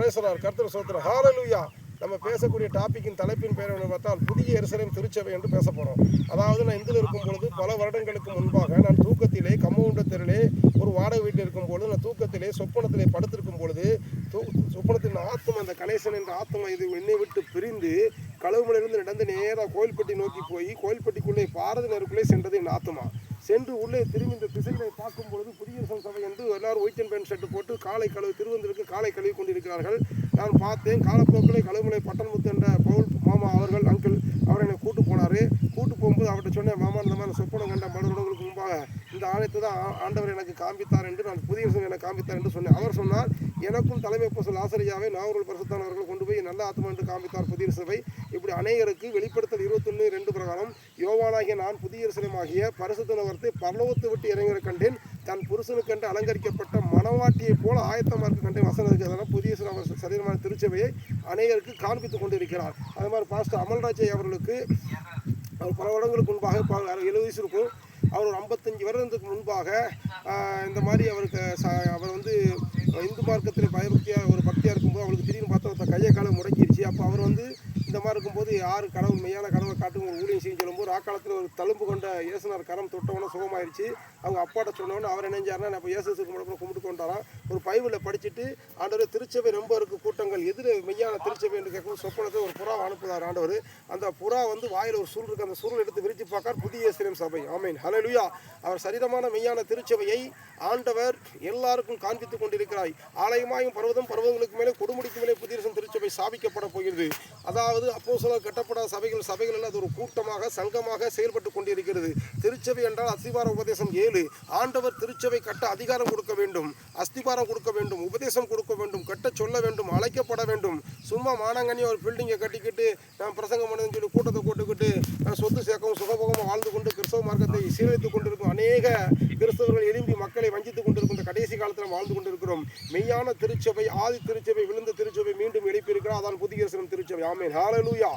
பேசுகிறார் கர்த்தர் சோத்திரம் ஹாலலுயா நம்ம பேசக்கூடிய டாப்பிக்கின் தலைப்பின் பெயர் என்று பார்த்தால் புதிய எரிசலையும் திருச்சபை என்று பேச போகிறோம் அதாவது நான் இந்தில் இருக்கும் பொழுது பல வருடங்களுக்கு முன்பாக நான் தூக்கத்திலே கம்மவுண்டத்திலே ஒரு வாடகை வீட்டில் இருக்கும் பொழுது நான் தூக்கத்திலே சொப்பனத்திலே படுத்திருக்கும் பொழுது தூ சொப்பனத்தின் ஆத்மா அந்த கணேசன் என்ற ஆத்மா இது என்னை விட்டு பிரிந்து கழுவுமலையிலிருந்து நடந்து நேராக கோயில்பட்டி நோக்கி போய் கோயில்பட்டிக்குள்ளே பாரதி நேருக்குள்ளே சென்றது என் ஆத்மா சென்று உள்ளே திரும்பி இந்த திசைகளை பார்க்கும் பொழுது புதிய சபை என்று எல்லாரும் ஒயிட் அண்ட் பேண்ட் ஷர்ட் போட்டு காலை கழுவு திருவந்திருக்கு காலை கழுவி கொண்டிருக்கிறார்கள். நான் பார்த்தேன் காலப்போக்கிலே கழுவுமலை பட்டன்முத்து என்ற பவுல் மாமா அவர்கள் அங்கிள் அவரை என்னை கூட்டு போனார். கூட்டு போகும்போது அவர்கிட்ட சொன்னேன் மாமா இந்த மாதிரி சொப்பனம் கண்ட மறுவர்களுக்கு முன்பாக இந்த ஆலயத்தை தான் ஆண்டவர் எனக்கு காண்பித்தார் என்று நான் புதிய வருஷம் எனக்கு காண்பித்தார் என்று சொன்னேன். அவர் சொன்னார் எனக்கும் தலைமை போசல் ஆசிரியாவை நாவர்கள் பரிசுத்தானவர்கள் கொண்டு போய் நல்ல ஆத்மா என்று காண்பித்தார் புதிய சபை இப்படி அநேகருக்கு வெளிப்படுத்தல் இருபத்தொன்று ரெண்டு பிரகாரம் யோவானாகிய நான் புதிய ஆகிய பரிசுத்த நகரத்தை பரலோகத்தை விட்டு இறங்கிற கண்டேன். தன் புருஷனுக்கென்று அலங்கரிக்கப்பட்ட மனவாட்டியைப் போல ஆயத்தமாக இருக்க கண்டேன். வசனம் இருக்குது அதனால் புதிய சில சரீரமான திருச்சபையை அநேகருக்கு காண்பித்துக் கொண்டிருக்கிறார். அது மாதிரி பாஸ்டர் அமல்ராஜை அவர்களுக்கு அவர் பல வருடங்களுக்கு முன்பாக இப்போ எழுபது வயசு இருக்கும் அவர் ஒரு ஐம்பத்தஞ்சு வருடத்துக்கு முன்பாக இந்த மாதிரி அவருக்கு ச- அவர் வந்து இந்து மார்க்கத்தில் பயபக்தியாக ஒரு பக்தியாக இருக்கும்போது அவருக்கு திடீர்னு பார்த்தா கையை காலை முடக்கிடுச்சு அப்போ அவர் வந்து இந்த மாதிரி இருக்கும்போது யார் கடவுள் மெய்யான கடவுளை காட்டும் ஒரு ஊழியம் செய்யும் சொல்லும்போது ஆக்காலத்தில் ஒரு தழும்பு கொண்ட இயேசுனார் கரம் தொட்டவொன்னே சுகமாயிருச்சு. அவங்க அப்பாட்ட சொன்னவொன்னே அவர் நினைஞ்சாருன்னா இப்போ இயேசுக்கு முன்னாடி கும்பிட்டு கொண்டாராம். ஒரு பைபிளில் படிச்சுட்டு ஆண்டவர் திருச்சபை ரொம்ப இருக்கு கூட்டங்கள் எதிர மெய்யான திருச்சபை என்று கேட்கும் சொப்பனத்தை ஒரு புறா அனுப்புதார் ஆண்டவர். அந்த புறா வந்து வாயில் ஒரு சுருள் இருக்கு அந்த சுருள் எடுத்து விரிச்சு பார்க்கார் புதிய இஸ்ரேம் சபை. ஆமீன். ஹலலுயா அவர் சரிதமான மெய்யான திருச்சபையை ஆண்டவர் எல்லாருக்கும் காண்பித்துக் கொண்டிருக்கிறாய் ஆலயமாயும் பர்வதம் பர்வதங்களுக்கு மேலே கொடுமுடிக்கு மேலே ஸ்தாபிக்கப்பட போகிறது. அதாவது அப்போ கட்டப்படாத சபைகள் சபைகள் எல்லாம் அது ஒரு கூட்டமாக சங்கமாக செயல்பட்டு கொண்டிருக்கிறது. திருச்சபை என்றால் அஸ்திபார உபதேசம் ஏழு. ஆண்டவர் திருச்சபை கட்ட அதிகாரம் கொடுக்க வேண்டும். அஸ்திபாரம் கொடுக்க வேண்டும் உபதேசம் கொடுக்க வேண்டும் கட்ட சொல்ல வேண்டும் அழைக்கப்பட வேண்டும். சும்மா மானங்கனி ஒரு பில்டிங்கை கட்டிக்கிட்டு நான் பிரசங்கம் பண்ணுன்னு சொல்லி கூட்டத்தை கூட்டுக்கிட்டு நான் சொத்து சேர்க்கவும் சுகபோகமாக வாழ்ந்து கொண்டு கிறிஸ்தவ மார்க்கத்தை சீரழித்துக் கொண்டிருக்கும் அநேக கிறிஸ்தவர்கள் எழும்பி மக்களை வஞ்சித்துக் கொண்டிருக்கும் இந்த கடைசி காலத்தில் வாழ்ந்து கொண்டிருக்கிறோம். மெய்யான திருச்சபை ஆதி திருச்சபை விழுந்த திருச்சபை தான் எழுப்பியிருக்கிறார் அதான் புதிய திருச்சபை. ஆமேன். ஹாலலூயா